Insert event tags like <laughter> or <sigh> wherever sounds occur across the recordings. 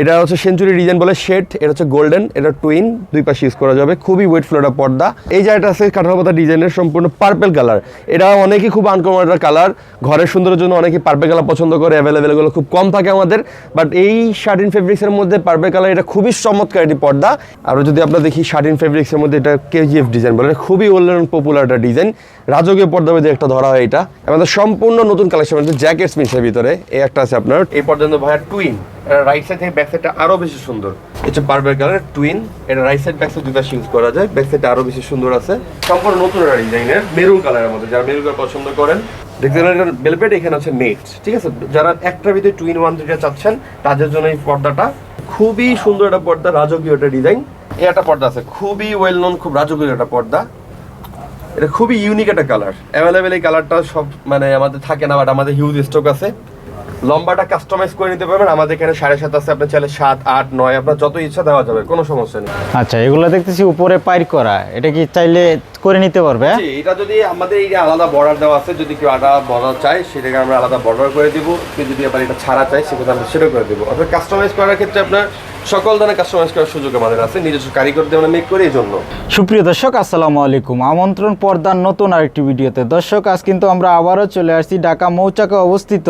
এটা হচ্ছে century design বলে শেড, এটা হচ্ছে গোল্ডেন এটা টুইন দুই পাশে ইউজ করা যাবে। খুবই ওয়েট ফ্লোটা পর্দা। এই জায়গাটা আছে কাঁঠাল পাতা ডিজাইনের সম্পূর্ণ পার্পেল কালার এটা অনেকেই খুব আনকমন একটা কালার ঘরের সুন্দরের জন্য অনেকেই পার্পেল কালার পছন্দ করে অ্যাভেলেবেলগুলো খুব কম থাকে আমাদের। বাট এই শার্টিন ফেব্রিক্সের মধ্যে পার্পেল কালার এটা খুবই চমৎকার একটি পর্দা। আরও যদি আমরা দেখি শার্টিন ফেব্রিক্সের মধ্যে এটা কেজিএফ ডিজাইন বলে খুবই ওল্ড পপুলার একটা ডিজাইন রাজকীয় পর্দা মধ্যে একটা ধরা হয় এটা। আমাদের সম্পূর্ণ নতুন কালেকশন মধ্যে জ্যাকেটস মিক্সের ভিতরে। এই একটা আছে আপনার। এই পর্যন্ত ভাইয়া টুইন রাইট সাইড থেকে ব্যাক সাইডটা আরও বেশি সুন্দর। এটা পার্পল কালার টুইন এটা রাইট সাইড ব্যাক সাইড দুটো ইউজ করা যায় ব্যাক সাইডটা আরও বেশি সুন্দর আছে। সম্পূর্ণ নতুন একটা ডিজাইনের মেরুন কালারের মধ্যে, যারা মেরুন কালার পছন্দ করেন, দেখতে পারেন এখানে আছে নেট ঠিক আছে? যারা একটা ভিতরে টুইন ওয়ান দুইটা চাচ্ছেন, তাদের জন্য এই পর্দাটা খুবই সুন্দর একটা পর্দা, রাজকীয় একটা ডিজাইন। এই একটা পর্দা আছে, খুবই ওয়েল নোন খুব রাজকীয় একটা পর্দা। এটা খুবই ইউনিক একটা কালার অ্যাভেলেবেল এই কালারটা সব মানে আমাদের থাকে না বাট আমাদের হিউজ স্টক আছে। লম্বাটা কাস্টমাইজ করে নিতে পারবেন। আমাদের এখানে সাড়ে সাত আছে আপনার চাইলে সাত আট নয় আপনার যত ইচ্ছা দেওয়া যাবে কোনো সমস্যা নেই। আচ্ছা এগুলো দেখতেছি উপরে পাইর করা। এটা কি চাইলে করে নিতে পারবে হ্যাঁ? এটা যদি আমাদের এই আলাদা বর্ডার দেওয়া আছে যদি কেউ আলাদা বর্ডার চাই সেটাকে আমরা আলাদা বর্ডার করে দিব। কেউ যদি আবার এটা ছাড়া চাই সেক্ষেত্রে আমরা সেটা করে দিব। অর্থাৎ কাস্টমাইজ করার ক্ষেত্রে আপনার সকল ধরনের কাস্টমাইজ করার সুযোগ আমাদের আছে। নিজস্ব কারিগর দিয়ে আমরা মেক করি এই জন্য। সুপ্রিয় দর্শক আসসালামু আলাইকুম। আমন্ত্রণ পর্দার নতুন আরেকটি ভিডিওতে। দর্শক আজ কিন্তু আমরা আবারও চলে আসছি ঢাকা মৌচাকে অবস্থিত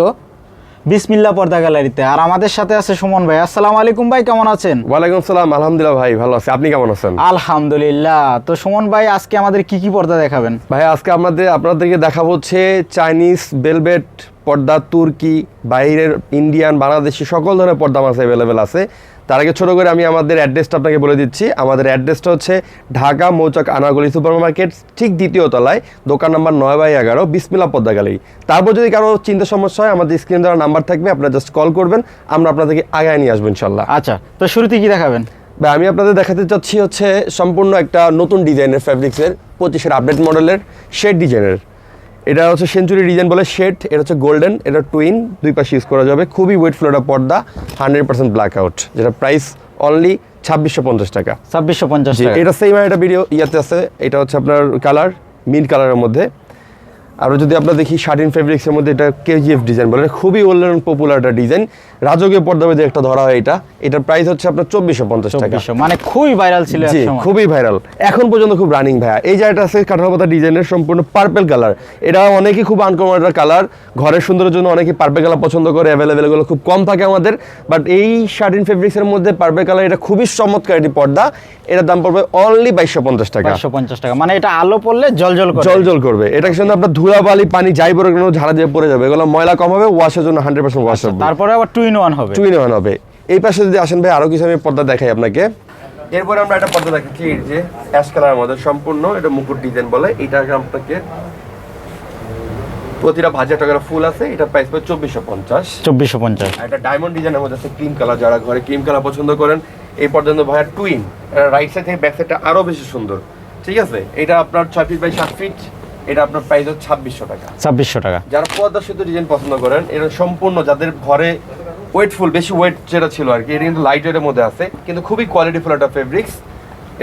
বিসমিল্লা পর্দা গ্যালারিতে। আর আমাদের সাথে আছে সুমন ভাই। আসসালামু আলাইকুম ভাই কেমন আছেন? ওয়ালাইকুম সালাম আলহামদুলিল্লাহ ভাই ভালো আছি। আপনি কেমন আছেন? আলহামদুলিল্লাহ। তো সুমন ভাই আজকে আমাদের কি কি পর্দা দেখাবেন? ভাই আজকে আমাদের আপনাদেরকে দেখাবো হচ্ছে চাইনিজ বেলভেট পর্দা তুর্কি বাইরের ইন্ডিয়ান বাংলাদেশি সকল ধরনের পর্দা মাছ অ্যাভেলেবেল আছে। তার আগে ছোটো করে আমি আমাদের অ্যাড্রেসটা আপনাকে বলে দিচ্ছি। আমাদের অ্যাড্রেসটা হচ্ছে ঢাকা মৌচাক আনাগলি সুপার মার্কেট ঠিক দ্বিতীয় তলায় দোকান নাম্বার নয় বাই এগারো বিসমিল্লা পদ্মা গ্যালারি। তারপর যদি কারও চিন্তা সমস্যা হয় আমাদের স্ক্রিন দেওয়ার নাম্বার থাকবে আপনারা জাস্ট কল করবেন আমরা আপনাদেরকে আগায় নিয়ে আসব ইনশাল্লাহ। আচ্ছা তো শুরুতে কি দেখাবেন? ভাই আমি আপনাদের দেখাতে চাচ্ছি হচ্ছে সম্পূর্ণ একটা নতুন ডিজাইনের ফ্যাব্রিক্সের পঁচিশের আপডেট মডেলের শেড ডিজাইনের এটা হচ্ছে সেঞ্চুরি ডিজাইন বলে শেড এটা হচ্ছে গোল্ডেন এটা টুইন দুই পাশে ইউজ করা যাবে। খুবই ওয়েট ফ্লোটা পর্দা হান্ড্রেড পার্সেন্ট ব্ল্যাক আউট যেটা প্রাইস অনলি ছাব্বিশশো পঞ্চাশ টাকা। ছাব্বিশশো পঞ্চাশ এটা সেম একটা ভিডিও ইয়াতে আছে এটা হচ্ছে আপনার কালার মিন কালারের মধ্যে। আর যদি আমরা দেখি শার্টিন ফেব্রিক্সের মধ্যে এটা কেজিএফ ডিজাইন বলে খুবই ওল্ড পপুলার একটা ডিজাইন রাজকীয় পর্দা মধ্যে একটা ধরা হয় এটা। এটার প্রাইস হচ্ছে আপনার চব্বিশশো পঞ্চাশ টাকা। মানে খুবই ভাইরাল ছিল জি খুবই ভাইরাল এখন পর্যন্ত খুব রানিং ভাইয়া। এই জায়গাটা আছে কাঁঠাল পাতা ডিজাইনের সম্পূর্ণ পার্পেল কালার এটা অনেকেই খুব আনকমন একটা কালার ঘরের সুন্দরের জন্য অনেকেই পার্পেল কালার পছন্দ করে অ্যাভেলেবেল এগুলো খুব কম থাকে আমাদের। বাট এই শার্টিন ফেব্রিক্সের মধ্যে পার্পেল কালার এটা খুবই চমৎকার একটি পর্দা। এটার দাম পড়বে অনলি বাইশশো পঞ্চাশ টাকা। পাঁচশো পঞ্চাশ টাকা। মানে এটা আলো পড়লে জল জল জল জল করবে। এটা কিন্তু আপনার ধুলা বালি পানি যাই পরে কোনো ঝাড়া দিয়ে পড়ে যাবে। এগুলো ময়লা কম হবে ওয়াশের জন্য হান্ড্রেড পার্সেন্ট ওয়াশ হবে। তারপরে আবার টু ইন ওয়ান হবে। টুইন ওয়ান হবে। এই পাশে যদি আসেন ভাই আরও কিছু আমি পর্দা দেখাই আপনাকে। এরপরে আমরা একটা পর্দা দেখাচ্ছি এই যে অ্যাশ মধ্যে সম্পূর্ণ এটা মুকুট ডিজাইন বলে। এটা আপনাকে প্রতিটা ভাজা টাকার ফুল আছে এটা প্রাইস চব্বিশশো পঞ্চাশ। চব্বিশশো পঞ্চাশ। এটা ডায়মন্ড ডিজাইনের মধ্যে আছে ক্রিম কালার যারা ঘরে ক্রিম কালার পছন্দ করেন এই পর্যন্ত ভাইয়া টুইন রাইট সাইড থেকে ব্যাক সাইডটা আরও বেশি সুন্দর। ঠিক আছে? এটা আপনার ছয় ফিট বাই সাত ফিট এটা আপনার প্রাইস হচ্ছে ছাব্বিশশো টাকা। ছাব্বিশশো টাকা। যারা পর্দা সেতু ডিজাইন পছন্দ করেন এটা সম্পূর্ণ যাদের ঘরে ওয়েটফুল বেশি ওয়েট যেটা ছিল আর কি এটা কিন্তু লাইট ওয়েটের মধ্যে আছে কিন্তু খুবই কোয়ালিটিফুল একটা ফেব্রিক্স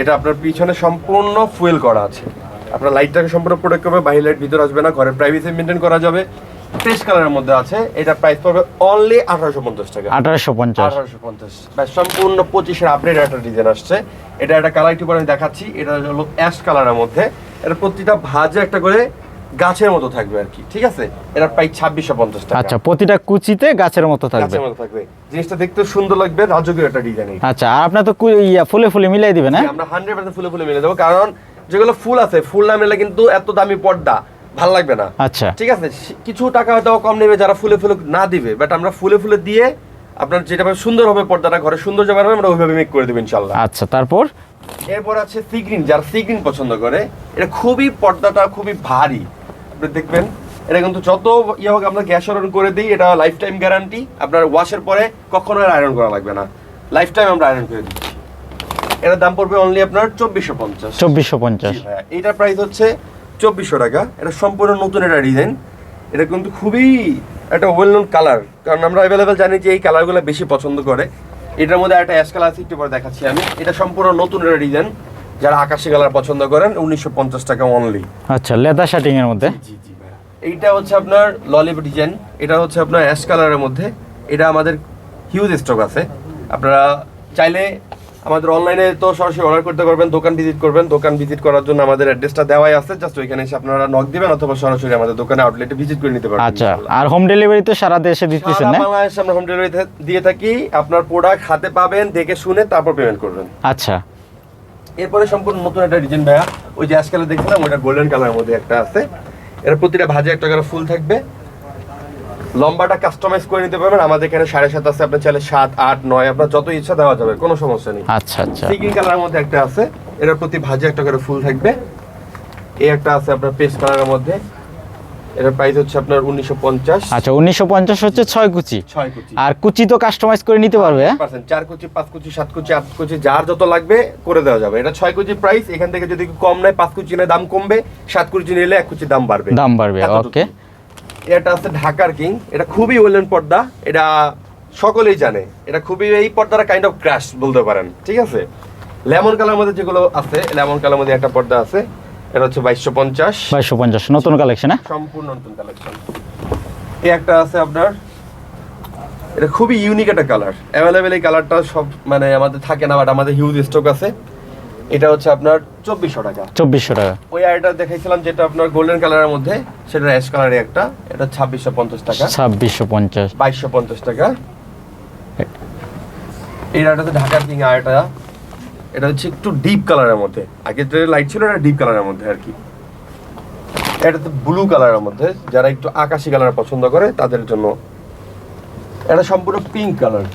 এটা আপনার পিছনে সম্পূর্ণ ফুয়েল করা আছে। আপনার লাইটটাকে সম্পূর্ণ প্রোটেক্ট করবে বাইরে লাইট ভিতরে আসবে না ঘরের প্রাইভেসি মেনটেন করা যাবে। পেস্ট কালারের মধ্যে আছে এটা প্রাইস পড়বে অনলি আঠারোশো পঞ্চাশ টাকা। আঠারোশো পঞ্চাশ। আঠারোশো পঞ্চাশ। সম্পূর্ণ পঁচিশের আপডেট একটা ডিজাইন আসছে। এটা একটা কালার একটু পরে আমি দেখাচ্ছি এটা হলো অ্যাশ কালারের মধ্যে। এটা প্রতিটা ভাজে একটা করে গাছের মতো থাকবে আর কি ঠিক আছে? এটা প্রায় ছাব্বিশশো পঞ্চাশ টাকা। আচ্ছা প্রতিটা কুচিতে গাছের মতো থাকবে। গাছের মতো থাকবে। জিনিসটা দেখতে সুন্দর লাগবে রাজকীয় একটা ডিজাইন আচ্ছা আর আপনার তো ইয়া ফুলে ফুলে মিলাই দিবেন হ্যাঁ? আমরা হান্ড্রেড পার্সেন্ট ফুলে ফুলে মিলে দেবো কারণ যেগুলো ফুল আছে ফুল না মিলে কিন্তু এত দামি পর্দা ভালো লাগবে না। আচ্ছা। ঠিক আছে কিছু টাকা হয়তো কম নেবে যারা ফুলে ফুলে না দিবে বাট আমরা ফুলে ফুলে দিয়ে আপনার যেটা সুন্দর হবে পর্দাটা ঘরে সুন্দর যাবে আমরা ওইভাবে মেক করে দেবো ইনশাল্লাহ আচ্ছা তারপর? এরপর আছে সি গ্রিন যারা সি গ্রিন পছন্দ করে এটা খুবই পর্দাটা খুবই ভারী। আপনি দেখবেন এটা কিন্তু যত ইয়ে হোক আমরা গ্যাস আয়রন করে দিই এটা লাইফ টাইম গ্যারান্টি আপনার ওয়াশের পরে কখনো আর আয়রন করা লাগবে না। লাইফ টাইম আমরা আয়রন করে দিচ্ছি। এটার দাম পড়বে অনলি আপনার চব্বিশশো পঞ্চাশ। চব্বিশশো পঞ্চাশ। এইটার প্রাইস হচ্ছে চব্বিশশো টাকা। এটা সম্পূর্ণ নতুন একটা ডিজাইন এটা কিন্তু খুবই একটা ওয়েল নোন কালার কারণ আমরা অ্যাভেলেবেল জানি যে এই কালারগুলো বেশি পছন্দ করে। এটার মধ্যে একটা অ্যাশ কালার আছে একটু পরে দেখাচ্ছি আমি। এটা সম্পূর্ণ নতুন একটা ডিজাইন যারা আকাশি কালার পছন্দ করেন উনিশশো পঞ্চাশ টাকা অনলি আচ্ছা লেদার শার্টিং এর মধ্যে? জি জি। এইটা হচ্ছে আপনার ললিপ ডিজাইন এটা হচ্ছে আপনার অ্যাশ কালারের মধ্যে। এটা আমাদের হিউজ স্টক আছে। আপনারা চাইলে আমাদের অনলাইনে তো সরাসরি অর্ডার করতে পারবেন দোকান ভিজিট করবেন। দোকান ভিজিট করার জন্য আমাদের অ্যাড্রেসটা দেওয়াই আছে। জাস্ট ওইখানে এসে আপনারা নক দিবেন অথবা সরাসরি আমাদের দোকানে আউটলেটে ভিজিট করে নিতে পারবেন। আচ্ছা আর হোম ডেলিভারি তো সারা দেশে দিতেছেন না? বাংলাদেশে আমরা হোম ডেলিভারি দিয়ে থাকি। আপনার প্রোডাক্ট হাতে পাবেন দেখে শুনে তারপর পেমেন্ট করবেন। আচ্ছা। এরপরে সম্পূর্ণ নতুন একটা ডিজাইন ভাইয়া। ওই যে আজকাল দেখছিলাম ওটা গোল্ডেন কালারের মধ্যে একটা আছে। এর প্রতিটা ভাজে একটা করে ফুল থাকবে। লম্বাটা কাস্টমাইজ করে নিতে পারবেন। আমাদের এখানে সাড়ে সাত আছে আপনার চাইলে সাত আট নয় আপনার যত ইচ্ছা দেওয়া যাবে কোনো সমস্যা নেই। আচ্ছা আচ্ছা। সিকিং কালারের মধ্যে একটা আছে এটার প্রতি ভাজে একটা করে ফুল থাকবে। এই একটা আছে আপনার পেস্ট কালারের মধ্যে। এটার প্রাইস হচ্ছে আপনার উনিশশো পঞ্চাশ। আচ্ছা উনিশশো পঞ্চাশ হচ্ছে ছয় কুচি। ছয় কুচি। আর কুচি তো কাস্টমাইজ করে নিতে পারবে হ্যাঁ? পার্সেন্ট চার কুচি পাঁচ কুচি সাত কুচি আট কুচি যার যত লাগবে করে দেওয়া যাবে। এটা ছয় কুচি প্রাইস এখান থেকে যদি কম নেয় পাঁচ কুচি নেয় দাম কমবে সাত কুচি নিলে এক কুচি দাম বাড়বে। দাম বাড়বে ওকে এটা আছে ঢাকার কিং। এটা খুবই ওয়েলেন পর্দা। এটা সকলেই জানে। এটা খুবই এই পর্দাটা কাইন্ড অফ ক্র্যাশ বলতে পারেন। ঠিক আছে? লেমন কালার মধ্যে যেগুলো আছে লেমন কালার মধ্যে একটা পর্দা আছে। এটা হচ্ছে বাইশশো পঞ্চাশ। বাইশশো পঞ্চাশ নতুন কালেকশন হ্যাঁ? সম্পূর্ণ নতুন কালেকশন এই একটা আছে আপনার। এটা খুবই ইউনিক একটা কালার অ্যাভেলেবেল এই কালারটা সব মানে আমাদের থাকে না বাট আমাদের হিউজ স্টক আছে। এটা হচ্ছে আপনার চব্বিশশো টাকা। চব্বিশশো টাকা। ওই আইটা দেখাইছিলাম যেটা আপনার গোল্ডেন কালারের মধ্যে সেটা অ্যাশ কালারের একটা। এটা ছাব্বিশশো পঞ্চাশ টাকা। ছাব্বিশশো পঞ্চাশ। বাইশশো পঞ্চাশ টাকা। এই আইটাতে ঢাকার কিং আইটা এটা হচ্ছে একটু ডিপ কালারের মধ্যে। আগে যে লাইট ছিল এটা ডিপ কালারের মধ্যে আর কি। এটা তো ব্লু কালারের মধ্যে। যারা একটু আকাশি কালার পছন্দ করে তাদের জন্য। এটা সম্পূর্ণ পিঙ্ক কালার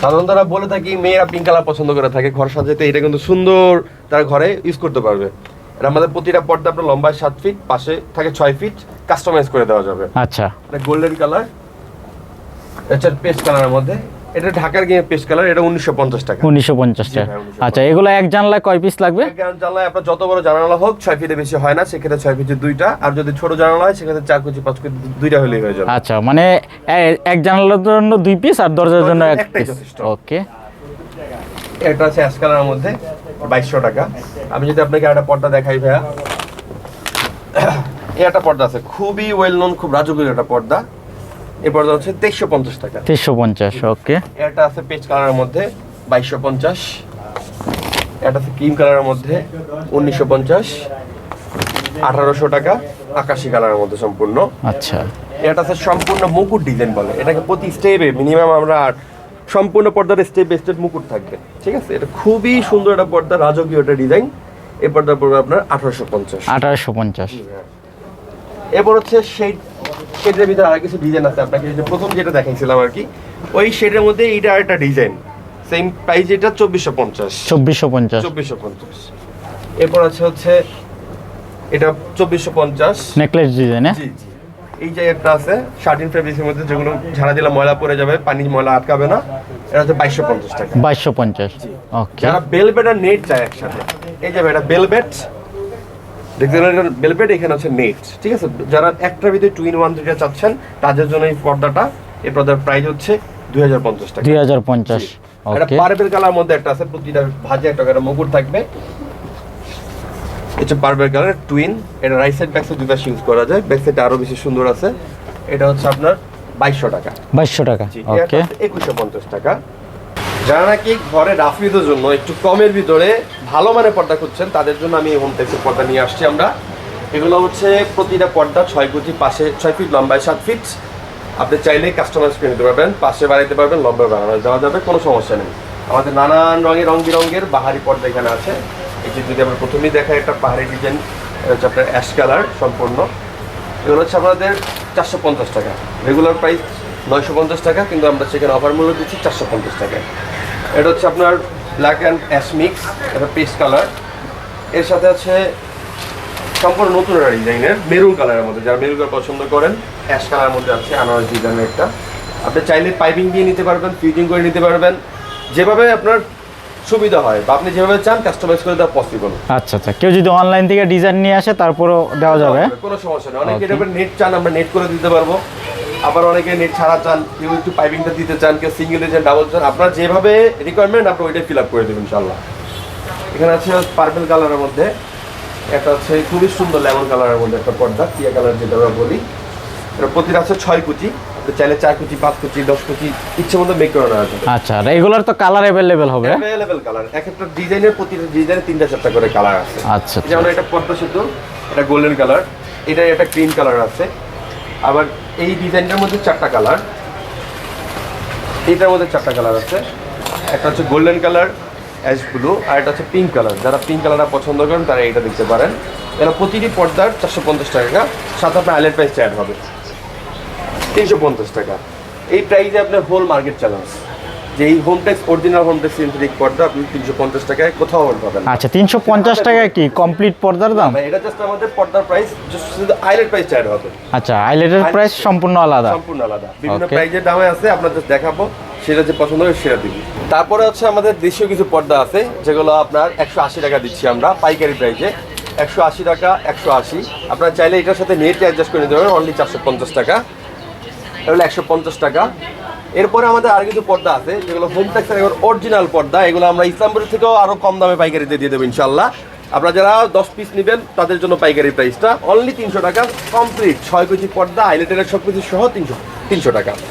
সাধারণত তারা বলে থাকি মেয়েরা পিঙ্ক কালার পছন্দ করে থাকে ঘর সাজাতে এটা কিন্তু সুন্দর তারা ঘরে ইউজ করতে পারবে। আর আমাদের প্রতিটা পর্দা আপনার লম্বায় সাত ফিট পাশে থাকে ছয় ফিট কাস্টমাইজ করে দেওয়া যাবে। আচ্ছা। গোল্ডেন কালার এটা পেস্ট কালারের মধ্যে। এটা ঢাকার গিয়ে পেস্ট কালার এটা উনিশশো পঞ্চাশ টাকা। উনিশশো পঞ্চাশ জি টাকা। আচ্ছা এগুলো এক জানলায় কয় পিস লাগবে? এক জানলায় আপনার যত বড় জানালা হোক ছয় ফিটে বেশি হয় না সেক্ষেত্রে ছয় ফিটে দুইটা। আর যদি ছোট জানালা হয় সেক্ষেত্রে চার কুচি পাঁচ কুচি দুইটা হলেই হয়ে যাবে। আচ্ছা মানে এক জানলার জন্য দুই পিস আর দরজার জন্য এক পিস ওকে এটা আছে অ্যাশ কালারের মধ্যে বাইশশো টাকা। আমি যদি আপনাকে একটা পর্দা দেখাই ভাইয়া। <coughs> এই একটা পর্দা আছে খুবই ওয়েল নোন খুব রাজকীয় একটা পর্দা। এই পর্দা হচ্ছে তেইশশো পঞ্চাশ টাকা। তিনশো পঞ্চাশ ওকে। এটা আছে পেজ কালারের মধ্যে বাইশশো পঞ্চাশ। এটা আছে ক্রিম কালারের মধ্যে উনিশশো পঞ্চাশ। আঠারোশো টাকা আকাশি কালারের মধ্যে সম্পূর্ণ। আচ্ছা। এটা আছে সম্পূর্ণ মুকুট ডিজাইন বলে। এটাকে প্রতি স্টেপে মিনিমাম আমরা আর সম্পূর্ণ পর্দার স্টেপ স্টেপ মুকুট থাকবে। ঠিক আছে? এটা খুবই সুন্দর একটা পর্দা রাজকীয় একটা ডিজাইন। এই পর্দা পড়বে আপনার আঠারোশো পঞ্চাশ। আঠারোশো পঞ্চাশ। এরপর হচ্ছে শেড শেডের ভিতরে আর কিছু ডিজাইন আছে আপনাকে যে প্রথম যেটা দেখাইছিলাম আর কি ওই শেডের মধ্যে এইটা আরেকটা ডিজাইন সেম প্রাইস এটা চব্বিশশো পঞ্চাশ। চব্বিশশো পঞ্চাশ। চব্বিশশো পঞ্চাশ। এরপর আছে হচ্ছে এটা চব্বিশশো পঞ্চাশ। নেকলেস ডিজাইন হ্যাঁ? জি জি। এই যে একটা আছে শার্টিন ফেব্রিক্সের মধ্যে যেগুলো ঝাড়া দিলে ময়লা পড়ে যাবে পানি ময়লা আটকাবে না এটা হচ্ছে বাইশশো পঞ্চাশ টাকা। বাইশশো পঞ্চাশ। ওকে যারা বেলবেট আর নেট চায় একসাথে এই যাবে এটা বেলবেট দেখছেন এটা বেলবেট এখানে হচ্ছে নেট ঠিক আছে? যারা একটার ভিতরে টু ইন ওয়ান দুইটা চাচ্ছেন তাদের জন্য এই পর্দাটা এই পর্দার প্রাইস হচ্ছে দুই হাজার পঞ্চাশ টাকা। দুই হাজার পঞ্চাশ এটা ওকে কালার মধ্যে একটা আছে প্রতিটা ভাজে একটা করে মুকুট থাকবে। এটা পার্পেল কালার টুইন এটা রাইট সাইড ব্যাক সাইড দুটো ইউজ করা যায়। ব্যাক সাইড আরও বেশি সুন্দর আছে। এটা হচ্ছে আপনার বাইশশো টাকা। বাইশশো টাকা ওকে একুশশো পঞ্চাশ টাকা। যারা নাকি ঘরে রাফিদের জন্য একটু কমের ভিতরে ভালো মানের পর্দা খুঁজছেন, তাদের জন্য আমি হোম টেক্সের পর্দা নিয়ে আসছি আমরা। এগুলো হচ্ছে প্রতিটা পর্দা ছয় কুচি পাশে, ছয় ফিট লম্বায় সাত ফিট আপনি চাইলে কাস্টমাইজ করে নিতে পারবেন, পাশে বাড়াইতে পারবেন লম্বায় বাড়ানো দেওয়া যাবে, কোনো সমস্যা নেই। আমাদের নানান রঙের রং বেরঙের বাহারি পর্দা এখানে আছে। যে যদি আমরা প্রথমেই দেখাই একটা পাহাড়ি ডিজাইন হচ্ছে আপনার অ্যাশ কালার সম্পূর্ণ। এগুলো হচ্ছে আমাদের চারশো পঞ্চাশ টাকা। রেগুলার প্রাইস নয়শো পঞ্চাশ টাকা, কিন্তু আমরা সেখানে অফার মূল্য দিচ্ছি চারশো পঞ্চাশ টাকায়। এটা হচ্ছে আপনার ব্ল্যাক অ্যান্ড অ্যাশ মিক্স এটা পেস্ট কালারের সাথে আছে সম্পূর্ণ নতুন একটা ডিজাইনের মেরুন কালারের মধ্যে যারা মেরুন কালার পছন্দ করেন অ্যাশ কালারের মধ্যে আছে আনারস ডিজাইনের একটা। আপনি চাইলে পাইপিং দিয়ে নিতে পারবেন ফিটিং করে নিতে পারবেন। যেভাবে আপনার সুবিধা হয় বা আপনি যেভাবে চান কাস্টমাইজ করে দেওয়া পসিবল আচ্ছা আচ্ছা। কেউ যদি অনলাইন থেকে ডিজাইন নিয়ে আসে তারপরও দেওয়া যাবে। কোনো সমস্যা নেই। অনেকে. এটা নেট চান আমরা নেট করে দিতে পারব। আবার অনেকে নেট ছাড়া চান কেউ একটু পাইপিংটা দিতে চান কেউ সিঙ্গেল দিতে ডাবল চান আপনার যেভাবে রিকোয়ারমেন্ট আপনি ওইটাই ফিল আপ করে দেবেন ইনশাল্লাহ এখানে আছে পার্পল কালারের মধ্যে একটা হচ্ছে খুবই সুন্দর লেমন কালারের মধ্যে একটা পর্দা টিয়া কালার যেটা আমরা বলি। এটা প্রতিটা আছে ছয় কুচি আপনি চাইলে চার কুচি পাঁচ কুচি দশ কুচি ইচ্ছে মতো মেক করে নেওয়া যাবে আচ্ছা রেগুলার তো কালার অ্যাভেলেবেল হবে অ্যাভেলেবেল কালার এক একটা ডিজাইনের প্রতিটা ডিজাইনে তিনটা চারটা করে কালার আছে। আচ্ছা আচ্ছা। যেমন এটা পর্দা সেতু এটা গোল্ডেন কালার এটা একটা ক্রিম কালার আছে। আবার এই ডিজাইনটার মধ্যে চারটা কালার। এইটার মধ্যে চারটা কালার আছে। একটা হচ্ছে গোল্ডেন কালার, অ্যাশ ব্লু, আর একটা হচ্ছে পিঙ্ক কালার। যারা পিঙ্ক কালারটা পছন্দ করেন, তারা এইটা দেখতে পারেন। এরা প্রতিটি পর্দার চারশো পঞ্চাশ টাকা, সাথে আপনার আইলের প্রাইস অ্যাড হবে। তিনশো পঞ্চাশ টাকা। এই প্রাইসে আপনার হোল মার্কেট চ্যালেঞ্জ যে এই home tex original home tex synthetic পর্দা আপনি তিনশো পঞ্চাশ টাকায় কোথাও পাবেন আচ্ছা তিনশো পঞ্চাশ টাকা কি কমপ্লিট পর্দার দাম? এটা জাস্ট আমাদের পর্দার প্রাইস শুধু আইলের প্রাইস অ্যাড হবে। আচ্ছা আইলেটের প্রাইস সম্পূর্ণ আলাদা। সম্পূর্ণ আলাদা। বিভিন্ন প্রাইজের দামে আছে আপনার জাস্ট দেখাবো সেটা যে পছন্দ হবে সেটা দিবি। তারপরে হচ্ছে আমাদের দেশীয় কিছু পর্দা আছে যেগুলো আপনার একশো আশি টাকা দিচ্ছি আমরা পাইকারি প্রাইজে একশো আশি টাকা একশো আশি। আপনারা চাইলে এটার সাথে নেট অ্যাডজাস্ট করে নিতে পারেন অনলি চারশো পঞ্চাশ টাকা। এগুলো একশো পঞ্চাশ টাকা। এরপরে আমাদের আর কিছু পর্দা আছে, যেগুলো হোম ট্যাক্সের এখন অরিজিনাল পর্দা। এগুলো আমরা ইসলামপুর থেকেও আরও কম দামে পাইকারিতে দিয়ে দেবো ইনশাল্লাহ আপনারা যারা দশ পিস নেবেন, তাদের জন্য পাইকারি প্রাইসটা অনলি তিনশো টাকা কমপ্লিট ছয় কেজি পর্দা আইলেটের সব কিছু সহ তিনশো তিনশো টাকা।